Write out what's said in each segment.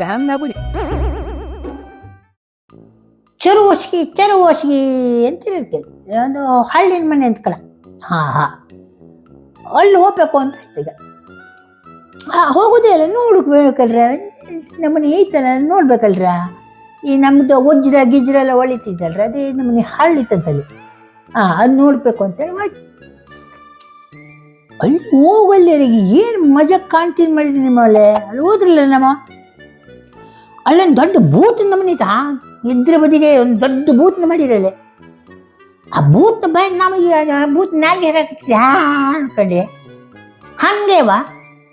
Dam ನಾಗುಡಿ ಚೆರು ಹೊಸ್ಗಿ ಚೆರು ಹೊಸ್ಗಿ ಅಂತ ಹೇಳ್ತೇನೆ. ಒಂದು ಹಳ್ಳಿನ ಮನೆ ಅಂತ ಕಳ ಹಾ ಹಾ ಅಲ್ಲಿ ಹೋಗ್ಬೇಕು ಅಂತ ಆಯ್ತು ಈಗ. ಹೋಗೋದೇ ಇಲ್ಲ. ನೋಡ್ಬೇಕಲ್ರ? ನಮ್ಮನೆ ಐತಲ್ಲ ನೋಡ್ಬೇಕಲ್ರ? ಈ ನಮ್ಮದು ವಜ್ರ ಗಿಜ್ರ ಎಲ್ಲ ಒಳಿತಿದ್ದಲ್ರ? ಅದೇ ನಮ್ಮನೆ ಹಳ್ಳಿತಂತಲ್ಲಿ ಹಾಂ, ಅದು ನೋಡಬೇಕು ಅಂತೇಳಿ ಹೋಯ್ತು. ಅಲ್ಲಿ ಹೋಗಲ್ಲಿವರಿಗೆ ಏನು ಮಜಾ ಕಾಣ್ತೀನಿ ಮಾಡಿದ್ರಿ ನಿಮ್ಮಲ್ಲಿ? ಅಲ್ಲಿ ಹೋದ್ರಲ್ಲ ನಮ್ಮ? ಅಲ್ಲೊಂದು ದೊಡ್ಡ ಬೂತ್ ನಮ್ಮನಿತ ಇದ್ರ ಬದಿಗೆ ಒಂದು ದೊಡ್ಡ ಬೂತ್ನ ಮಾಡಿರಲ್ಲೇ ಆ ಬೂತ್ ಬಾಯ್ ನಮಗೆ, ಆ ಬೂತ್ ನಾಲ್ಗೆ ಹಾಕಿ ಅನ್ಕೊಂಡೆ ಹಂಗೇವಾ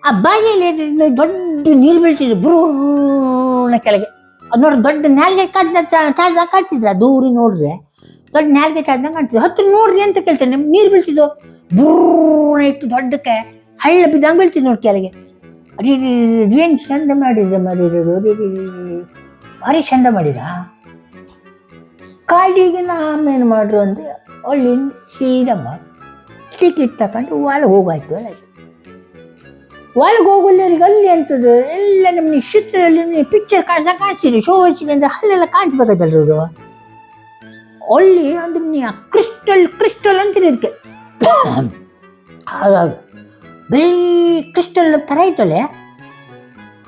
ಆ ಬಾಯಿಯಲ್ಲಿ ದೊಡ್ಡ ನೀರು ಬೀಳ್ತಿದ್ರು ಬುರುನ ಕೆಳಗೆ ಅದು ನೋಡಿ ದೊಡ್ಡ ನಾಲ್ಗೆ ಕಾಡ್ದ ಚಾರ್ಜ್ ಕಾಡ್ತಿದ್ರ ದೂರಿ ನೋಡ್ರೆ ದೊಡ್ಡ ನಾಲ್ಗೆ ಚಾರ್ಜ್ ಕಾಣ್ತಿದ್ವು. ಹತ್ತು ನೋಡ್ರಿ ಅಂತ ಕೇಳ್ತೇನೆ ನೀರು ಬೀಳ್ತಿದ್ವು ಬುರ್ರ ಇತ್ತು ದೊಡ್ಡಕ್ಕೆ. ಹಳ್ಳ ಬಿದ್ದಂಗೆ ಬೀಳ್ತಿದ್ ನೋಡಿ ಕೆಳಗೆ. ಅದೇ ಏನು ಚಂದ ಮಾಡಿದ್ರೆ ಮಾಡಿರೋದು ಭಾರಿ ಚಂದ ಮಾಡಿದ ಕಾಡಿಗೆ ನಾವೇನು ಮಾಡ್ರು ಅಂದರೆ ಅಲ್ಲಿಂದ ಸೀದಮ್ಮ ಟಿಕೆಟ್ ತಗೊಂಡು ಒಳಗೆ ಹೋಗಾಯ್ತು ಅಲ್ಲಾಯ್ತು ಒಳಗೆ ಹೋಗಲ್ಲರಿಗೆ ಅಲ್ಲಿ ಅಂತದ್ದು ಎಲ್ಲ ನಮ್ಮ ಚಿತ್ರದಲ್ಲಿ ಪಿಕ್ಚರ್ ಕಾಣಿಸ್ತಾ ಕಾಣಿಸ್ತೀರಿ ಶೋ ಹಚ್ಚಿಗೆ ಅಂದ್ರೆ ಅಲ್ಲೆಲ್ಲ ಕಾಣಿಸ್ಬೇಕಾಯ್ತಲ್ರಿ ಅವರು ಅಲ್ಲಿ ಒಂದು ಕ್ರಿಸ್ಟಲ್ ಕ್ರಿಸ್ಟಲ್ ಅಂತೀರಿ ಇದಕ್ಕೆ ಹಾಗಾಗಿ ಬಿಳಿ ಕ್ರಿಸ್ಟಲ್ ಥರ ಐತಲ್ಲೇ?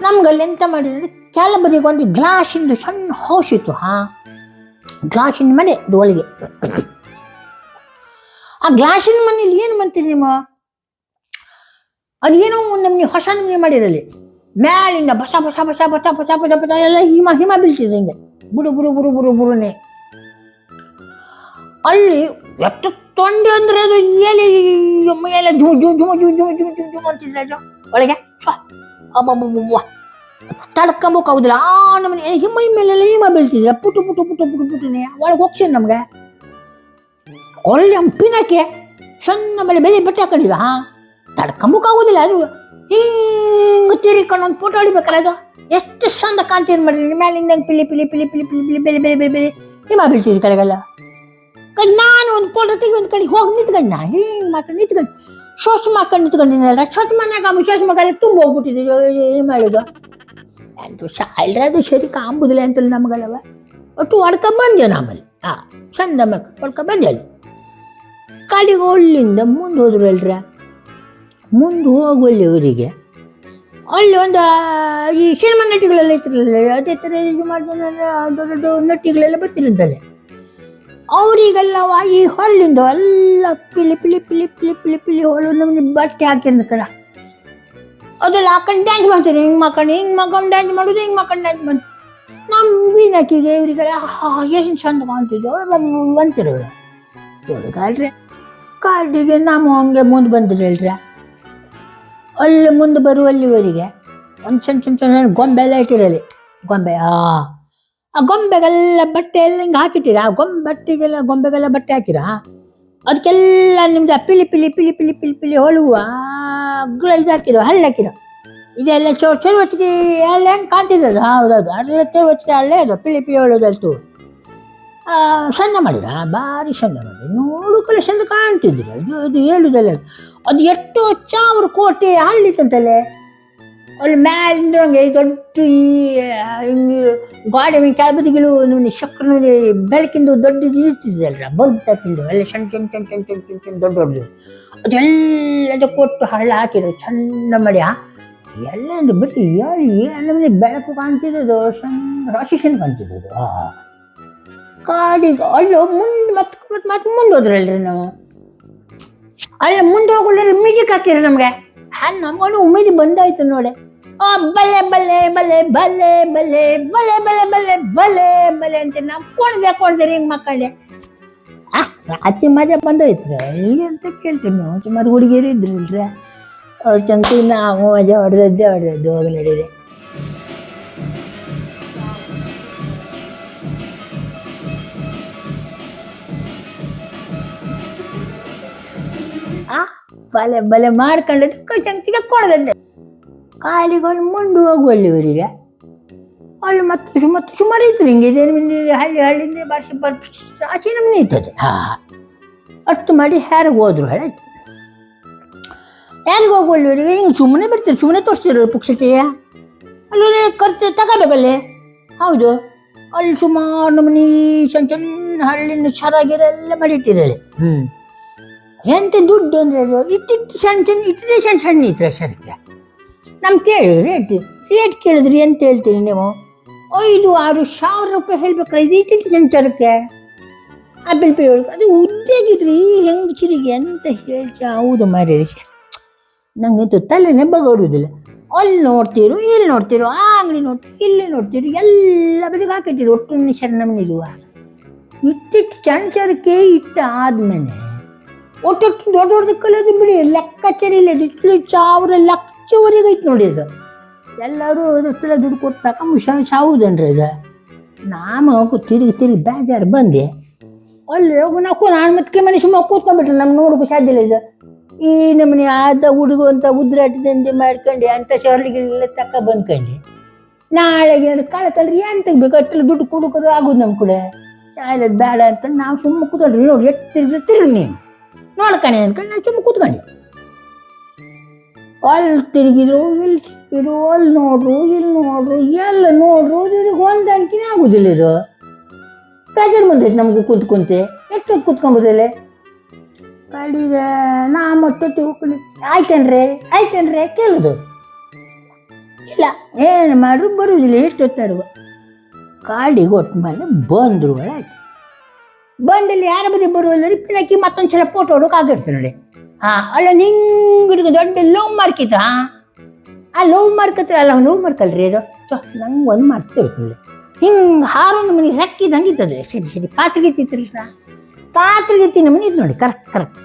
ನಮ್ಗಲ್ಲಿ ಎಂತ ಮಾಡಿದ್ರೆ ಕೆಲ ಬದಿಗೆ ಒಂದು ಗ್ಲಾಸಿಂದು ಸಣ್ಣ ಹೌಸ್ ಇತ್ತು, ಹಾ? ಗ್ಲಾಸಿನ ಮನೆ ಒಳಗೆ. ಆ ಗ್ಲಾಸಿನ ಮನೇಲಿ ಏನು ಮಾಡ್ತೀರಿ ನಿಮ್ಮ ಅದೇನೋ ನಮ್ಗೆ ಹೊಸ ನಮಗೆ ಮಾಡಿರಲಿ. ಮ್ಯಾಲಿಂದ ಬಸ ಬಸ ಬಸ ಬಸ ಬಸ ಬಸ ಬಸ ಎಲ್ಲ ಹಿಮ ಹಿಮ ಬೀಳ್ತಿದೆ ಹಿಂಗೆ. ಬುಡು ಬುರು ಬುರು ಬುರು ಬುರುನೆ ಅಲ್ಲಿ ಎಷ್ಟು ತೊಂಡೆ ಅಂದ್ರೆ ಅದು ಎಲೆ ಎಲೆ ಜುಮ್ ಜುಮ್ ಜುಮ್ ಜುಮ್ ಜುಮ್ ಜುಮ್ ಜುಮ್ ಜುಮ್ ಅಂತಿದ್ರೆ ಒಳಗೆ ತಡ್ಕೊಂಬೋಕಾಗುದಿಲ್ಲ ಆ ನಮ್ಮನೆ ಹಿಮ ಹಿಮ್ಮೆಲೆಲ್ಲ ಹಿಮ ಬೀಳ್ತಿದ್ರೆ ಪುಟು ಪುಟು ಪುಟು ಪುಟು ಪುಟುನೆ ಒಳಗೆ ಹೋಗ್ಸೇನು ನಮ್ಗೆ? ಒಳ್ಳೆ ಪಿನಕ್ಕೆ ಸಣ್ಣ ಮೇಲೆ ಬೆಳೆ ಬಟ್ಟೆ ಹಾಕೊಂಡಿದ ಹಾ? ತಡ್ಕೊಂಬೋಕಾಗುದಿಲ್ಲ ಅದು. ಹಿಂಗ ತಿರ್ಕೊಂಡು ಒಂದು ಫೋಟೋ ಹೊಡಿಬೇಕಲ್ಲ ಅದು. ಎಷ್ಟು ಚಂದ ಕಾಣ್ತೀನಿ ಮಾಡ್ರಿ ಮ್ಯಾಲಿಂದ ಪಿಲಿ ಪಿಲಿ ಪಿಲಿ ಪಿಲಿ ಪಿಲಿ ಪಿಲಿ, ಬೆಲೆ ಬೆಲೆ ಬೆಲೆ ಬೆಲೆ ಹಿಮ ಬೀಳ್ತಿದ್ರು ಕೆಳಗೆಲ್ಲ. ಕಡೆ ನಾನು ಒಂದು ಫೋಟೋ ತೆಗಿ, ಒಂದು ಕಡೆ ಹೋಗಿ ನಿಂತ್ಕೊಂಡ್ ನಾ. ಹಿಂಗೆ ಮಾಡ್ಕೊಂಡು ನಿಂತ್ಕೊಂಡು ಶೋಷ್ ಮಾಡ್ಕೊಂಡು ನಿಂತ್ಕೊಂಡಿನಲ್ಲ ಶೋಷ್ ಮನ್ಯಾಗ ಶೋಷ್ ಮಗಲ್ಲ ತುಂಬ ಹೋಗ್ಬಿಟ್ಟಿದ್ದು ಏನು ಮಾಡೋದು? ಅದು ಶಾಲ್ರ ಅದು ಸರಿ ಕಾಂಬುದಿಲ್ಲ ಅಂತಲ್ಲ ನಮಗಲ್ಲವ ಒಟ್ಟು ಹೊಡ್ಕ ಬಂದೆ ನಮ್ಮಲ್ಲಿ. ಹಾಂ, ಚಂದ ಮಕ್ಕ ಹೊಡ್ಕ ಬಂದೆ ಅಲ್ಲಿ. ಕಾಡಿಗೆ ಅಲ್ಲಿಂದ ಮುಂದೆ ಹೋದ್ರು ಅಲ್ರ ಮುಂದೆ ಹೋಗುವಲ್ಲಿ ಅವರಿಗೆ ಅಲ್ಲಿ ಒಂದು ಈ ಸಿನಿಮಾ ನಟಿಗಳೆಲ್ಲ ಇರ್ತಿರಲ್ಲ ಅದೇ ಥರ ಇದು ಮಾಡಿದ್ರಲ್ಲ ದೊಡ್ಡ ದೊಡ್ಡ ನಟಿಗಳೆಲ್ಲ ಬರ್ತಿರಂತಲ್ಲ. ಅವರಿಗೆಲ್ಲ ಈ ಹೊಲ್ಲಿಂದು ಎಲ್ಲ ಪಿಲಿ ಪಿಲಿ ಪಿಲಿ ಪಿಲಿ ಪಿಲಿ ಪಿಲಿ ಹೊಳು ನಮ್ಗೆ ಬಟ್ಟೆ ಹಾಕಿರ್ತಾರ ಅದೆಲ್ಲ ಹಾಕೊಂಡು ಡ್ಯಾನ್ಸ್ ಮಾಡ್ತಾರೆ. ಹಿಂಗೆ ಮಾಡ್ಕೊಂಡು ಹಿಂಗೆ ಮಾಡ್ಕೊಂಡು ಡ್ಯಾನ್ಸ್ ಮಾಡೋದು ಹಿಂಗೆ ಮಾಡ್ಕೊಂಡು ಡ್ಯಾನ್ಸ್ ಮಾಡಿ ನಮ್ಮ ಬೀನಕ್ಕಿಗೆ ಇವರಿಗೆಲ್ಲ, ಹಾ, ಏನು ಚಂದ ಕಾಣ್ತಿದ್ದೋ ಅಂತಿರೋರು ಹುಡುಗಾಡ್ರಿ ಕಾರ್ಡಿಗೆ ನಾವು ಹಂಗೆ ಮುಂದೆ ಬಂದಿರಲ್ರಿ ಅಲ್ಲಿ ಮುಂದೆ ಬರುವಲ್ಲಿವರೆಗೆ ಒಂದು ಚಂದ ಚಂದ ಚಂದ ಗೊಂಬೆ ಎಲ್ಲ ಇಟ್ಟಿರಲಿ. ಗೊಂಬೆ ಆ ಆ ಗೊಂಬೆಗೆಲ್ಲ ಬಟ್ಟೆ ಎಲ್ಲ ಹಿಂಗೆ ಹಾಕಿಟ್ಟಿರ? ಆ ಗೊಂಬೆಗೆಲ್ಲ ಬಟ್ಟೆ ಹಾಕಿರ? ಅದಕ್ಕೆಲ್ಲ ನಿಮ್ದು ಪಿಲಿ ಪಿಲಿ ಪಿಲಿ ಪಿಲಿ ಪಿಲಿ ಪಿಲಿ ಹೊಳುವ ಅಗ್ಲ ಇದು ಹಾಕಿರೋ ಹಳ್ಳಿ ಹಾಕಿರೋ. ಇದೆಲ್ಲ ಚೋ ಚೊರು ಹೊತ್ತಿಗೆ ಹಳ್ಳಿ ಹೆಂಗೆ ಕಾಣ್ತಿದ್ದದು ಹೌದೌದು. ಅದೆಲ್ಲ ಚೊರು ಹೊತ್ತಿಗೆ ಹಳ್ಳೆ ಅದು ಪಿಲಿ ಪಿಲಿ ಹೊಳೋದಲ್ತು ಸಣ್ಣ ಮಾಡಿರ? ಭಾರಿ ಚಂದ ಮಾಡಿ ನೋಡೋಕಲ್ಲ ಚಂದ ಕಾಣ್ತಿದ್ರು. ಅದು ಅದು ಹೇಳುದಲ್ಲ ಅದು ಎಷ್ಟು ಚಾವ್ರ ಕೋಟೆ ಹಳ್ಳಿತಂತಲ್ಲೇ. ಅಲ್ಲಿ ಮ್ಯಾಲಿಂದ ಹಂಗೆ ದೊಡ್ಡ ಈ ಹಿಂಗೆ ಗಾಡಿ ಮೇಲೆ ಕೆಳಬದಿಗಳು ನೋಡಿ ನೋಡಿ ಬೆಳಕಿಂದು ದೊಡ್ಡದು ಇರ್ತಿದ್ದಲ್ರ ಬಲ್ಬ್ ತಕ್ಕಿಂದು ಎಲ್ಲ ಸಣ್ಣ ಸಣ್ಣ ಸಣ್ಣ ಸಣ್ಣ ಸಣ್ಣ ಸಣ್ಣ ಸಣ್ಣ ದೊಡ್ಡ ದೊಡ್ಡದು. ಅದೆಲ್ಲದ ಕೊಟ್ಟು ಹಳ್ಳ ಹಾಕಿರೋ ಚಂದ ಮಡಿಯ ಎಲ್ಲ ಒಂದು ಬಿಟ್ಟು ಎಲ್ಲ ಬೆಳಕು ಕಾಣ್ತಿರೋದು ಸಣ್ಣ ರಾಶಿ ಕಾಣ್ತಿದ್ದು ಕಾಡಿಗೆ ಅಲ್ಲೋ ಮುಂದೆ ಮತ್ತೆ ಮತ್ತೆ ಮತ್ತೆ ಮುಂದೆ ನಾವು. ಅಲ್ಲ ಮುಂದೆ ಹೋಗಲ್ಲ ಮ್ಯೂಸಿಕ್ ಹಾಕಿರಿ ನಮಗೆ. ನಮಗೂ ಉಮೇದಿ ಬಂದಾಯ್ತು ನೋಡಿ ಓ ಬಲ್ಲೆ ಬಲ್ಲೆ ಬಲ್ಲೆ ಬಲ್ಲೆ ಬಲ್ಲೆ ಬಲ್ಲೆ ಬಲ್ಲೆ ಬಲ್ಲೆ ಬಲೆ ಬಲ್ಲೆ ಅಂತ ನಾವು ಕೊಡ್ದೆ ಕೊಡ್ದೆ ಹಿಂಗೆ ಮಕ್ಕಳೇ ಆ ರಾತ್ರಿ ಮಜಾ ಬಂದೋಯ್ತು ಎಲ್ಲಿ ಅಂತ ಕೇಳ್ತೀನಿ ನಾವು ಸುಮಾರು ಹುಡುಗಿಯರು ಇದ್ರಲ್ರ ಅವ್ರ ಚಂತಿ ನಾವು ಮಜಾ ಹೊಡೆದದ್ದೇ ಹೊಡೆದದ್ದು ಹೋಗಿ ನಡೀರಿ ಬಲೆ ಬಲೆ ಮಾಡ್ಕೊಂಡದ್ದು ಕಟ್ಟಂಗೆ ತೆಗೆದುಕೊಳ್ಳೋದದ್ದೆ ಕಾಲಿಗಳು ಮುಂಡು ಹೋಗುವಲ್ಲಿ ಹೋಗುವಲ್ಲಿವರಿಗೆ ಅಲ್ಲಿ ಮತ್ತು ಮತ್ತು ಸುಮಾರು ಇದ್ರು ಹಿಂಗೆ ಇದೇನು ಮುಂದೆ ಹಳ್ಳಿ ಹಳ್ಳಿ ಭಾಷೆ ಆಚೆ ನಮ್ಗೆ ನಿಂತದೆ. ಹಾ ಅಷ್ಟು ಮಾಡಿ ಯಾರಿಗೆ ಹೋದ್ರು ಹೇಳಾಯ್ತು ಯಾರಿಗೆ ಹೋಗುವಲ್ಲಿವರಿಗೆ ಹಿಂಗೆ ಸುಮ್ಮನೆ ಬಿಡ್ತೀರಿ ಸುಮ್ಮನೆ ತೋರಿಸ್ತಿರೋ ಪುಕ್ಷತೆಯ ಅಲ್ಲಿ ಕರ್ತೆ ತಗೋಬೇಕಲ್ಲಿ ಹೌದು. ಅಲ್ಲಿ ಸುಮಾರು ನಮ್ಮನೆ ಸಣ್ಣ ಸಣ್ಣ ಹಳ್ಳಿನ ಸರಾಗಿರೆಲ್ಲ ಮಾಡಿಟ್ಟಿರಲಿ ಹ್ಞೂ ಎಂತ ದುಡ್ಡು ಅಂದರೆ ಅದು? ಇಟ್ಟಿಟ್ಟು ಸಣ್ಣ ಸಣ್ಣ ಇಟ್ಟರೆ ಸಣ್ಣ ಸಣ್ಣ ಇತ್ತು ಸರಕ್ಕೆ ನಮ್ ಕೇಳಿ ರೇಟ್ ರೇಟ್ ಕೇಳಿದ್ರಿ ಎಂತ ಹೇಳ್ತೀರಿ ನೀವು? ಐದು, ಆರು ಸಾವಿರ ರೂಪಾಯಿ ಹೇಳ್ಬೇಕಾರೆ ಇದು ಇತ್ತಿತ್ತು ಸಣ್ಣ ಸರಕ್ಕೆ ಆಪಲ್ ಪೇ ಅದು ಉದ್ದಗಿದ್ರಿ ಹೆಂಗಸರಿಗೆ ಅಂತ ಹೇಳ್ತಾ, ಹೌದು ಮಾರಿ ನಂಗಂತೂ ತಲೆನೇ ಬರೋದಿಲ್ಲ. ಅಲ್ಲಿ ನೋಡ್ತೀರು, ಇಲ್ಲಿ ನೋಡ್ತೀರು, ಆ ಅಂಗಡಿ ನೋಡ್ತೀರಿ, ಇಲ್ಲಿ ನೋಡ್ತೀರು, ಎಲ್ಲ ಬದಿಗೆ ಹಾಕಿಟ್ಟಿರು ಒಟ್ಟು ನಿಶರ್ ನಮ್ಮನಿಲ್ವ ಇಟ್ಟಿಟ್ಟು ಚಣಚರಕ್ಕೆ ಇಟ್ಟ ಆದ್ಮೇಲೆ ಒಟ್ಟೊಟ್ಟು ದೊಡ್ಡ ದೊಡ್ಡ ಕಲಿಯೋದು ಬಿಡಿ ಲೆಕ್ಕಾಚಾರ ಇಲ್ಲ ಇಟ್ಲು ಸಾವಿರ ಲಕ್ಷವರೆಗೆ ಐತೆ ನೋಡಿ ಇದು. ಎಲ್ಲರೂ ಅದಕ್ಕೆಲ್ಲ ದುಡ್ಡು ಕೊಟ್ಟು ತಗೊಂಡು ಸಾವುದನ್ರಿ ಅದು ನಾನು ತಿರುಗಿ ತಿರುಗಿ ಬೇಜಾರು ಬಂದೆ. ಅಲ್ಲಿ ಹೋಗಿ ನಾವು ನಾನು ಮತ್ತೆ ಮನೆ ಸುಮ್ಮನೆ ಕೂತ್ಕೊಂಡ್ಬಿಟ್ರೆ ನಮ್ಮ ನೋಡೋಕೆ ಸಾಧ್ಯ ಇಲ್ಲ ಇದು. ಈ ನಮ್ಮನೆ ಆದ ಹುಡುಗ ಅಂತ ಉದ್ರಾಟದಿಂದ ಮಾಡ್ಕೊಂಡು, ಅಂತ ಶಾರ್ಲಿಗೆಲ್ಲ ತಕ್ಕ ಬಂದ್ಕೊಂಡು. ನಾಳೆಗೆ ಕಳ್ಕೊಂಡ್ರೆ ಏನ್ ತೆಗ್ಬೇಕು? ಅಟ್ಟಲ್ಲಿ ದುಡ್ಡು ಕೊಡೋಕೋದು ಆಗೋದು ನಮ್ಮ ಕೂಡ. ಚಾಯ್ಲದ್ ಬೇಡ ಅಂತ ನಾವು ಸುಮ್ಮನೆ ಕೂತ್ಕೊಂಡ್ರಿ, ನೋಡಿ ತಿರ್ಗಿ ನೀನು. ನೋಡ್ಕಣೆ ಅನ್ಕೊಂಡು ನಾನು ಸುಮ್ಮನೆ ಕೂತ್ಕೊಂಡೆ. ಅಲ್ಲಿ ತಿರುಗಿದ್ರು, ಇಲ್ಲಿ ತಿರುಗಿದ್ರು ಅಲ್ಲಿ ನೋಡ್ರು, ಇಲ್ಲಿ ನೋಡ್ರು, ಎಲ್ಲ ನೋಡ್ರು ಇದಕ್ಕೆ ಹೊಂದಾಣಿಕೆನೇ ಆಗುದಿಲ್ಲ ಇದು. ಬೇಜಾರು ಬಂದೈತೆ ನಮಗೂ ಕೂತ್ಕೊಂತೆ ಎಷ್ಟು ಕುತ್ಕೊಂಬೋದಿಲ್ಲ ಕಡಿಗೆ ನಾ ಮಟ್ಟೊತ್ತಿ ಹೋಗ್ಕೊಂಡು ಆಯ್ತೇನ್ರಿ ಆಯ್ತೇನ್ರಿ ಕೇಳುದು. ಇಲ್ಲ, ಏನು ಮಾಡ್ರು ಬರುವುದಿಲ್ಲ ಎಷ್ಟೊತ್ತಾರು ಕಾಡಿಗೆ ಒಟ್ಟು ಮೇಲೆ ಬಂದ್ರು ಆಯ್ತು ಬಂದಲ್ಲಿ ಯಾರ ಬದಿ ಬರುವಲ್ಲ ಪಿಲಕಿ ಮತ್ತೊಂದು ಸಲ ಫೋಟೋ ಹೊಡೋಕೆ ಆಗಿರ್ತಾರೆ ನೋಡಿ. ಹಾ, ಅಲ್ಲ ನಿಂಗೆ ದೊಡ್ಡ ಲವ್ ಮಾರ್ಕಿತ ಹಾ? ಆ ಲವ್ ಹತ್ರ ಅಲ್ಲ ಲವ್ ಮಾರ್ಕಲ್ರಿ ಅದು? ನಂಗೆ ಒಂದು ಮಾರ್ಕ್ ಬೇಕು ಹಿಂಗೆ ಹಾರೋ ನಮ್ಮನೆ ರಕ್ಕಿದಂಗೆ ಇದ್ದದೆ ಸರಿ ಸರಿ, ಪಾತ್ರೆಗೆ ಇತ್ತಿರಲ್ಲ ಪಾತ್ರೆಗೆ ನಮ್ಮನೆ ಇದು ನೋಡಿ ಕರೆಕ್ಟ್ ಕರೆಕ್ಟ್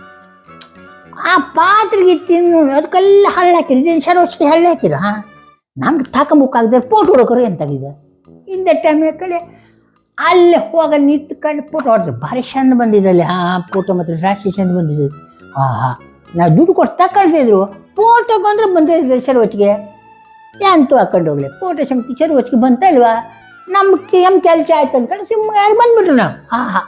ಆ ಪಾತ್ರೆಗೆ ನೋಡಿ ಅದಕ್ಕೆಲ್ಲ ಹರಳು ಹಾಕಿರಿ. ಇದೇನು ಸರೋಸ್ಗೆ ಹರಳು ಹಾಕಿರ? ಹಾಂ? ನಂಗೆ ತಾಕೊಂಬಕ್ಕಾಗದೆ ಫೋಟೋ ಹೊಡೋಕ್ರೆ ಎಂತಾಗಿದೆ ಇಂದ. ಟೈಮ್ ಕಡೆ ಅಲ್ಲೇ ಹೋಗ ನಿಂತ್ಕೊಂಡು ಫೋಟೋ ಹೊಡೆದ್ರು ಭಾರಿ ಚಂದ ಬಂದಿದ್ದಲ್ಲಿ ಹಾಂ ಫೋಟೋ ಮಾತ್ರ ರಾಶಿ ಚಂದ ಬಂದಿದ್ದು ಆಹಾ, ನಾ ದುಡ್ಡು ಕೊಟ್ಟು ಫೋಟೋಗೆ ಅಂದ್ರೆ ಬಂದಿದ್ರು ಹೊತ್ತಿಗೆ ಎಂತೂ ಹಾಕೊಂಡು ಹೋಗ್ಲಿ. ಫೋಟೋ ಸಂಗತಿ ಸರ್ ಹೊತ್ತಿಗೆ ಬಂತ ಇಲ್ವಾ? ನಮ್ಮ ಕೆಲಸ ಆಯ್ತು ಅಂದ್ಕೊಂಡು ಸುಮ್ಮನೆ ಬಂದ್ಬಿಟ್ರು ನಾವು. ಆಹಾ.